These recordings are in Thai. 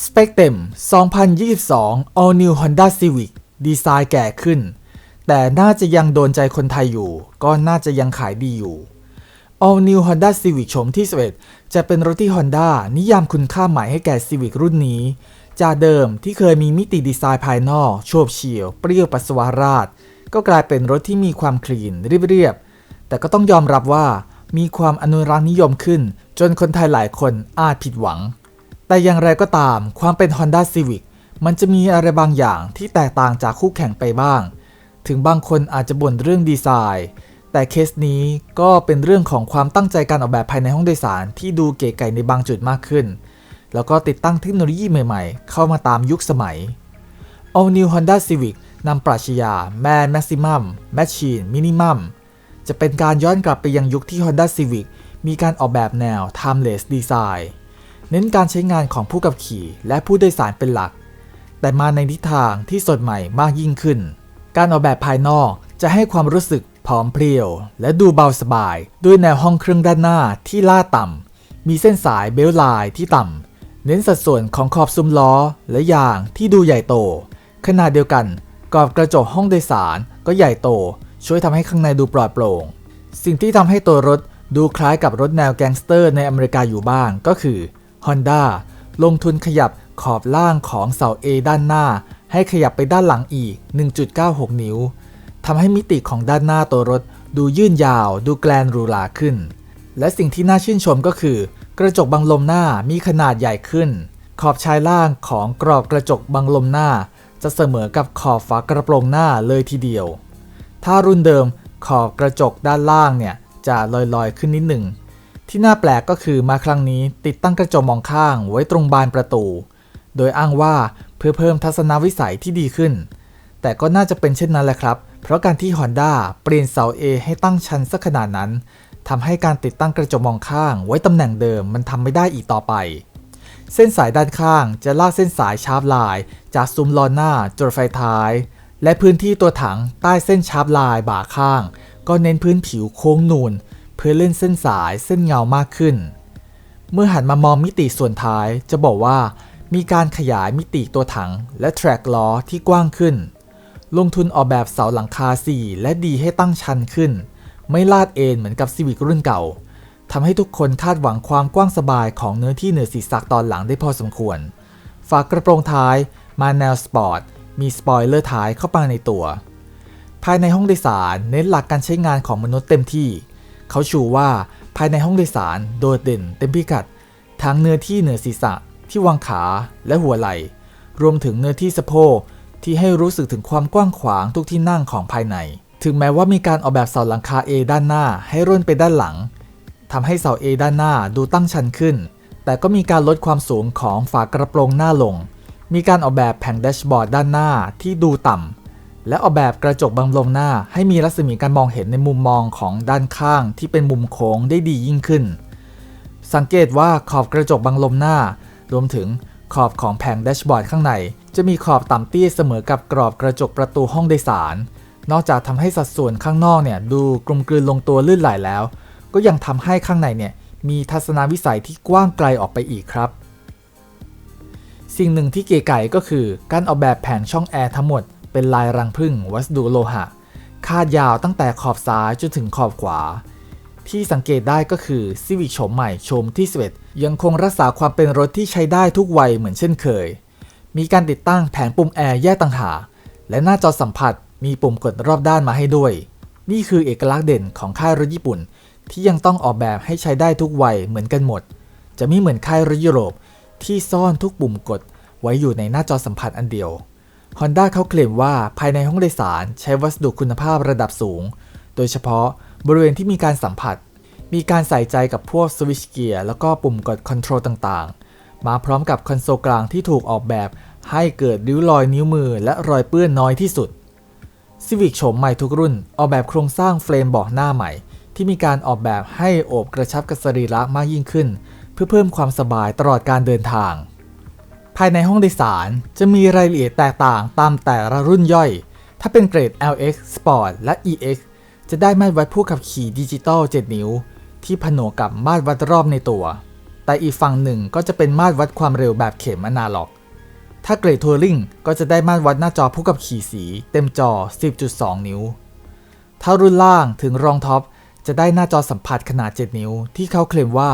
สเปคเต็ม 2022 All New Honda Civic ดีไซน์แก่ขึ้น แต่น่าจะยังโดนใจคนไทยอยู่ ก็น่าจะยังขายดีอยู่ All New Honda Civic โฉมที่11จะเป็นรถที่ Honda นิยามคุณค่าใหม่ให้แก่ Civic รุ่นนี้ จากเดิมที่เคยมีมิติดีไซน์ภายนอก โฉบเฉี่ยว เปรี้ยวปัสสาวะราด ก็กลายเป็นรถที่มีความคลีนเรียบๆ แต่ก็ต้องยอมรับว่ามีความอนุรักษ์นิยมขึ้น จนคนไทยหลายคนอาจผิดหวัง แต่อย่างไรก็ตามความเป็น Honda Civic มันจะมีอะไรบางอย่างที่แตกต่างจากคู่แข่งไปบ้าง ถึงบางคนอาจจะบ่นเรื่องดีไซน์ แต่เคสนี้ก็เป็นเรื่องของความตั้งใจการออกแบบภายในห้องโดยสารที่ดูเก๋ไก่ในบางจุดมากขึ้น แล้วก็ติดตั้งเทคโนโลยีใหม่ๆ เข้ามาตามยุคสมัย All New Honda Civic นำปรัชญา Man Maximum Machine Minimum จะเป็นการย้อนกลับไปยังยุคที่ Honda Civic มีการออกแบบแนว Timeless Design เน้นการใช้งานของผู้ขับขี่และผู้โดยสารเป็นหลัก แต่มาในทิศทางที่สดใหม่มากยิ่งขึ้น การออกแบบภายนอกจะให้ความรู้สึกผอมเพรียว และดูเบาสบาย ด้วยแนวห้องเครื่องด้านหน้าที่ล่าต่ำ มีเส้นสายเบลต์ไลน์ที่ต่ำ เน้นสัดส่วนของขอบซุ้มล้อและยางที่ดูใหญ่โต ขณะเดียวกันกรอบกระจกห้องโดยสารก็ใหญ่โต ช่วยทำให้ข้างในดูปลอดโปร่ง สิ่งที่ทำให้ตัวรถดูคล้ายกับรถแนวแก๊งสเตอร์ในอเมริกาอยู่บ้างก็คือ Honda ลงทุนขยับขอบล่างของเสา A ด้านหน้า ให้ขยับไปด้านหลังอีก 1.96 นิ้วทำให้มิติของด้านหน้าตัวรถดูยื่นยาว ดูแกลนรูหราขึ้น และสิ่งที่น่าชื่นชมก็คือ กระจกบังลมหน้ามีขนาดใหญ่ขึ้น ขอบชายล่างของกรอบกระจกบังลมหน้า จะเสมอกับขอบฝากระโปรงหน้าเลยทีเดียว ถ้ารุ่นเดิมขอบกระจกด้านล่างเนี่ยจะลอยๆขึ้นนิดหนึ่ง ที่น่าแปลกก็คือมาครั้งนี้ติดตั้งกระจกมองข้างไว้ตรงบานประตู โดยอ้างว่าเพื่อเพิ่มทัศนวิสัยที่ดีขึ้น แต่ก็น่าจะเป็นเช่นนั้นแหละครับ เพราะการที่ Honda เปลี่ยนเสา A ให้ตั้งชันสักขนาดนั้นทำให้การติดตั้งกระจกมองข้างไว้ตำแหน่งเดิมมันทำไม่ได้อีกต่อไป เส้นสายด้านข้างจะลากเส้นสายชาร์ปไลน์จากซุ้มล้อหน้าจรดไฟท้าย และพื้นที่ตัวถังใต้เส้นชาร์ปไลน์บ่าข้าง ก็เน้นพื้นผิวโค้งนูน พื่อเล่นเส้นสายเส้นเงามากขึ้น เมื่อหันมามองมิติส่วนท้ายจะบอกว่ามีการขยายมิติตัวถังและแทร็กล้อที่กว้างขึ้น ลงทุนออกแบบเสาหลังคา 4 และดีให้ตั้งชันขึ้น ไม่ลาดเอ็นเหมือนกับซีวิกรุ่นเก่าทำให้ทุกคนคาดหวังความกว้างสบายของเนื้อที่เหนือศีรษะตอนหลังได้พอสมควร ฝากกระโปรงท้ายมาแนวสปอร์ต มีสปอยเลอร์ท้ายเข้ามาในตัว ภายในห้องโดยสารเน้นหลักการใช้งานของมนุษย์เต็มที่ เขาชูว่าภายในห้องโดยสารโดดเด่นเต็มพิกัด ทั้งเนื้อที่เหนือศีรษะที่วางขาและหัวไหล่ รวมถึงเนื้อที่สะโพกที่ให้รู้สึกถึงความกว้างขวางทุกที่นั่งของภายใน ถึงแม้ว่ามีการออกแบบเสาหลังคา A ด้านหน้าให้ร่นไปด้านหลังทำให้เสา A ด้านหน้าดูตั้งชันขึ้น แต่ก็มีการลดความสูงของฝากระโปรงหน้าลง มีการออกแบบแผงแดชบอร์ดด้านหน้าที่ดูต่ำ และออกแบบกระจกบังลมหน้าให้มีรัศมีการมองเห็นในมุมมองของด้านข้างที่เป็นมุมโค้งได้ดียิ่งขึ้น สังเกตว่าขอบกระจกบังลมหน้า รวมถึงขอบของแผงแดชบอร์ดข้างใน จะมีขอบต่ำเตี้ยเสมอกับกรอบกระจกประตูห้องโดยสาร นอกจากทำให้สัดส่วนข้างนอกเนี่ยดูกลมกลืนลงตัวลื่นไหลแล้ว ก็ยังทำให้ข้างในเนี่ยมีทัศนวิสัยที่กว้างไกลออกไปอีกครับ สิ่งหนึ่งที่เก๋ไก่ก็คือการออกแบบแผงช่องแอร์ทั้งหมด เป็นลายรังผึ้งวัสดุโลหะ คาดยาวตั้งแต่ขอบซ้ายจนถึงขอบขวา ที่สังเกตได้ก็คือ Civic โฉมใหม่โฉมที่11ยังคงรักษาความเป็นรถที่ใช้ได้ทุกวัยเหมือนเช่นเคย มีการติดตั้งแผงปุ่มแอร์แยกต่างหากและหน้าจอสัมผัสมีปุ่มกดรอบด้านมาให้ด้วย นี่คือเอกลักษณ์เด่นของค่ายรถญี่ปุ่น ที่ยังต้องออกแบบให้ใช้ได้ทุกวัยเหมือนกันหมด จะไม่เหมือนค่ายรถยุโรปที่ซ่อนทุกปุ่มกดไว้อยู่ในหน้าจอสัมผัสอันเดียว Honda เขาเคลมว่าภายในห้องโดยสารใช้วัสดุคุณภาพระดับสูง โดยเฉพาะบริเวณที่มีการสัมผัส มีการใส่ใจกับพวกสวิชเกียร์แล้วก็ปุ่มกดคอนโทรลต่างๆ มาพร้อมกับคอนโซลกลางที่ถูกออกแบบ ให้เกิดริ้วรอยนิ้วมือและรอยเปื้อนน้อยที่สุด Civic โฉมใหม่ทุกรุ่น ออกแบบโครงสร้างเฟรมเบาะหน้าใหม่ ที่มีการออกแบบให้โอบกระชับกับสรีระมากยิ่งขึ้น เพื่อเพิ่มความสบายตลอดการเดินทางายในห้องโดยสาร จะมีรายละเอียดแตกต่างตามแต่ละรุ่นย่อย ถ้าเป็นเกรด LX Sport และ EX จะได้มาตรวัดผู้ขับขี่ดิจิตอล 7 นิ้ว ที่ผนวกกับมาตรวัดรอบในตัว แต่อีกฝั่งหนึ่งก็จะเป็นมาตรวัดความเร็วแบบเข็มอนาล็อก ถ้าเกรดทัวริงก็จะได้มาตรวัดหน้าจอผู้กับขี่สีเต็มจอ 10.2 นิ้ว ถ้ารุ่นล่างถึงรองท็อปจะได้หน้าจอสัมผัสขนาด 7 นิ้ว ที่เขาเคลมว่า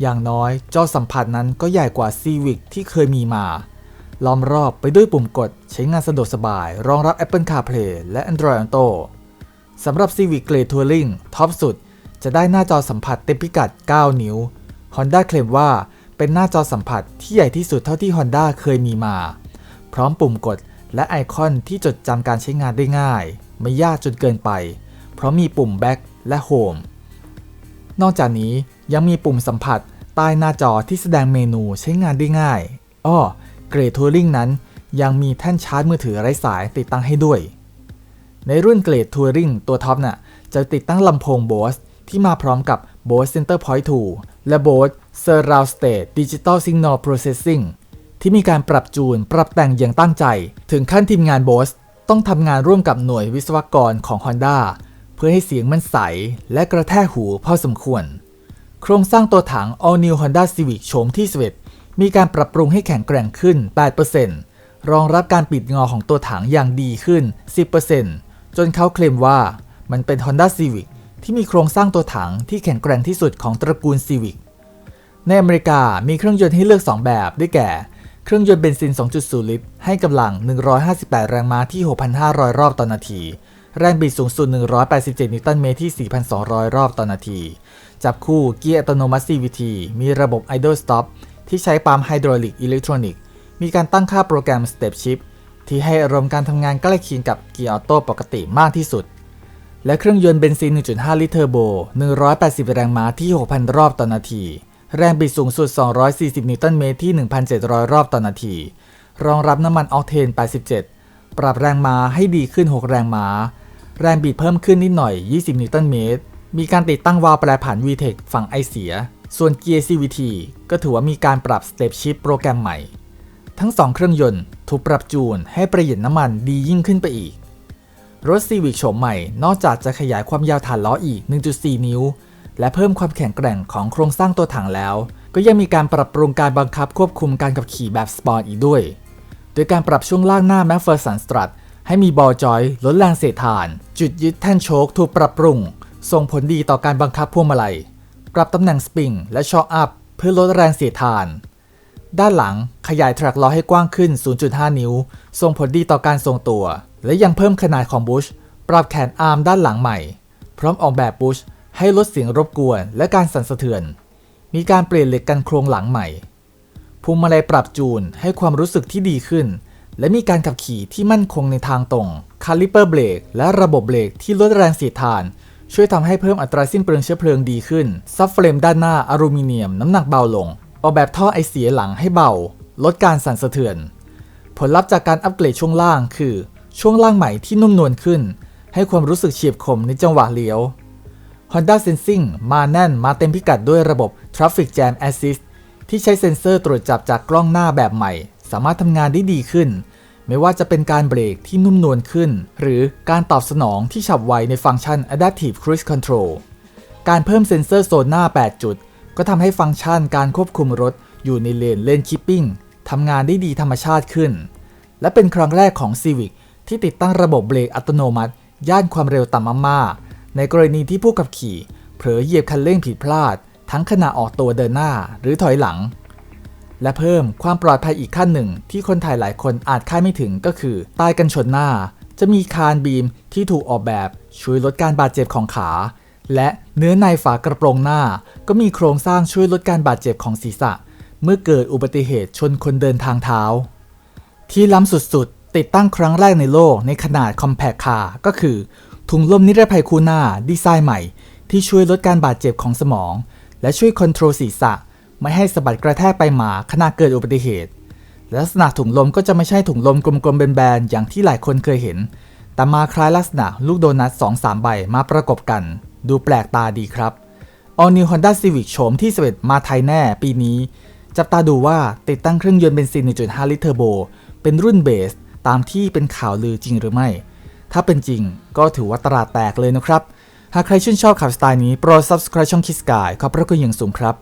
อย่างน้อยจอสัมผัสนั้นก็ใหญ่กว่า Civic ที่เคยมีมา ล้อมรอบไปด้วยปุ่มกดใช้งานสะดวกสบาย รองรับ Apple CarPlay และ Android Auto สำหรับ Civic Grey Touring ท็อปสุด จะได้หน้าจอสัมผัสเต็มพิกัด 9 นิ้ว Honda เคลมว่าเป็นหน้าจอสัมผัสที่ใหญ่ที่สุดเท่าที่ Honda เคยมีมา พร้อมปุ่มกดและไอคอนที่จดจำการใช้งานได้ง่าย ไม่ยากจนเกินไป เพราะมีปุ่ม Back และ Home นอกจากนี้ ยังมีปุ่มสัมผัสใต้หน้าจอที่แสดงเมนูใช้งานได้ง่าย อ้อเกรดทัวริงนั้นยังมีแท่นชาร์จมือถือไร้สายติดตั้งให้ด้วย ในรุ่นเกรดทัวริงตัวท็อปน่ะจะติดตั้งลำโพง Bose ที่มาพร้อมกับ Bose Center Point 2 และ Bose Surround State Digital Signal Processing ที่มีการปรับจูนปรับแต่งอย่างตั้งใจ ถึงขั้นทีมงาน Bose ต้องทำงานร่วมกับหน่วยวิศวกรของ Honda เพื่อให้เสียงมันใสและกระแทกหูพอสมควร โครงสร้างตัวถัง All New Honda Civic โฉมที่ 11 มีการปรับปรุงให้แข็งแกร่งขึ้น 8%รองรับการปิดงอของตัวถังอย่างดีขึ้น 10%จนเขาเคลมว่ามันเป็น Honda Civic ที่มีโครงสร้างตัวถังที่แข็งแกร่งที่สุดของตระกูล Civic ในอเมริกามีเครื่องยนต์ให้เลือก 2 แบบ ได้แก่ เครื่องยนต์เบนซิน 2.0 ลิตร ให้กำลัง 158 แรงม้าที่ 6,500 รอบต่อนาที แรงบิดสูงสุด 187 นิวตันเมตรที่ 4,200 รอบต่อนาที จับคู่เกียร์อัตโนมัติ CVT มีระบบ Idle Stop ที่ใช้ปั๊มไฮดรอลิกอิเล็กทรอนิกส์มีการตั้งค่าโปรแกรม Step Shift ที่ให้อารมณ์การทำงานใกล้เคียงกับเกียร์ออโต้ปกติมากที่สุด และเครื่องยนต์เบนซิน 1.5 ลิตรเทอร์โบ 180 แรงม้าที่ 6,000 รอบต่อนาที แรงบิดสูงสุด 240 นิวตันเมตรที่ 1,700 รอบต่อนาที รองรับน้ำมันออกเทน 87 ปรับแรงม้าให้ดีขึ้น 6 แรงม้า แรงบิดเพิ่มขึ้นนิดหน่อย 20 นิวตันเมตร มีการติดตั้งวาล์วแปรผัน VTEC ฝั่งไอเสีย ส่วนเกียร์ CVT ก็ถือว่ามีการปรับ Step Shift โปรแกรมใหม่ ทั้ง 2 เครื่องยนต์ถูกปรับจูนให้ประหยัดน้ำมันดียิ่งขึ้นไปอีก รถ Civic โฉมใหม่นอกจากจะขยายความยาวฐานล้ออีก 1.4 นิ้ว และเพิ่มความแข็งแกร่งของโครงสร้างตัวถังแล้ว ก็ยังมีการปรับปรุงการบังคับควบคุมการขับขี่แบบสปอร์ตอีกด้วย โดยการปรับช่วงล่างหน้า m a c p h e r s o n Strut ให้มีบอลจอยลดแรงเสียดทาน จุดยึดแท่นโชคถูกปรับปรุง ส่งผลดีต่อการบังคับพวงมาลัย ปรับตำแหน่งสปริงและชอคอัพเพื่อลดแรงเสียดทาน ด้านหลังขยายแทร็กล้อให้กว้างขึ้น 0.5 นิ้ว ส่งผลดีต่อการทรงตัว และยังเพิ่มขนาดของบุช ปรับแขนอาร์มด้านหลังใหม่ พร้อมออกแบบบุชให้ลดเสียงรบกวนและการสั่นสะเทือน มีการเปลี่ยนเหล็กกันโครงหลังใหม่พวงมาลัยปรับจูนให้ความรู้สึกที่ดีขึ้น และมีการขับขี่ที่มั่นคงในทางตรง คาลิเปอร์เบรกและระบบเบรกที่ลดแรงเสียดทาน ช่วยทำให้เพิ่มอัตราสิ้นเปลืองเชื้อเพลิงดีขึ้น ซับเฟรมด้านหน้าอลูมิเนียมน้ำหนักเบาลง ออกแบบท่อไอเสียหลังให้เบา ลดการสั่นสะเทือน ผลลัพธ์จากการอัปเกรดช่วงล่างคือ ช่วงล่างใหม่ที่นุ่มนวลขึ้น ให้ความรู้สึกเฉียบคมในจังหวะเลี้ยว Honda Sensing มาแน่นมาเต็มพิกัดด้วยระบบ Traffic Jam Assist ที่ใช้เซ็นเซอร์ตรวจจับจากกล้องหน้าแบบใหม่ สามารถทำงานได้ดีขึ้น ไม่ว่าจะเป็นการเบรกที่นุ่มนวลขึ้น หรือการตอบสนองที่ฉับไวในฟังก์ชัน Adaptive Cruise Control การเพิ่มเซ็นเซอร์โซนหน้า8 จุด ก็ทำให้ฟังก์ชันการควบคุมรถอยู่ในเลนเลนคิปปิ้งทำงานได้ดีธรรมชาติขึ้น และเป็นครั้งแรกของ Civic ที่ติดตั้งระบบเบรกอัตโนมัติ ย่านความเร็วต่ำมากๆในกรณีที่ผู้ขับขี่ เผลอเหยียบคันเร่งผิดพลาด ทั้งขณะออกตัวเดินหน้าหรือถอยหลัง และเพิ่มความปลอดภัยอีกขั้นหนึ่ง ที่คนไทยหลายคนอาจคาดไม่ถึงก็คือใต้กันชนหน้า จะมีคานบีมที่ถูกออกแบบช่วยลดการบาดเจ็บของขา และเนื้อในฝากระโปรงหน้า ก็มีโครงสร้างช่วยลดการบาดเจ็บของศีรษะ เมื่อเกิดอุบัติเหตุชนคนเดินทางเท้า ที่ล้ำสุดๆ ติดตั้งครั้งแรกในโลกในขนาด Compact Car ก็คือ ถุงลมนิรภัยคู่หน้าดีไซน์ใหม่ ที่ช่วยลดการบาดเจ็บของสมอง และช่วยคอนโทรลศีรษะ ไม่ให้สะบัดกระแทกไปมาขณะเกิดอุบัติเหตุ ลักษณะถุงลมก็จะไม่ใช่ถุงลมกลมๆแบนๆอย่างที่หลายคนเคยเห็น แต่มาคล้ายลักษณะลูกโดนัท2-3 ใบมาประกบกัน ดูแปลกตาดีครับ All New Honda Civic โฉมที่11มาไทยแน่ปีนี้ จับตาดูว่าติดตั้งเครื่องยนต์เบนซิน 1.5 ลิตรเทอร์โบ เป็นรุ่นเบส ตามที่เป็นข่าวลือจริงหรือไม่ ถ้าเป็นจริงก็ถือว่าตลาดแตกเลยนะครับ หากใครชื่นชอบขับสไตล์นี้โปรด subscribe ช่องคิสกายขอบพระคุณอย่างสูงครับ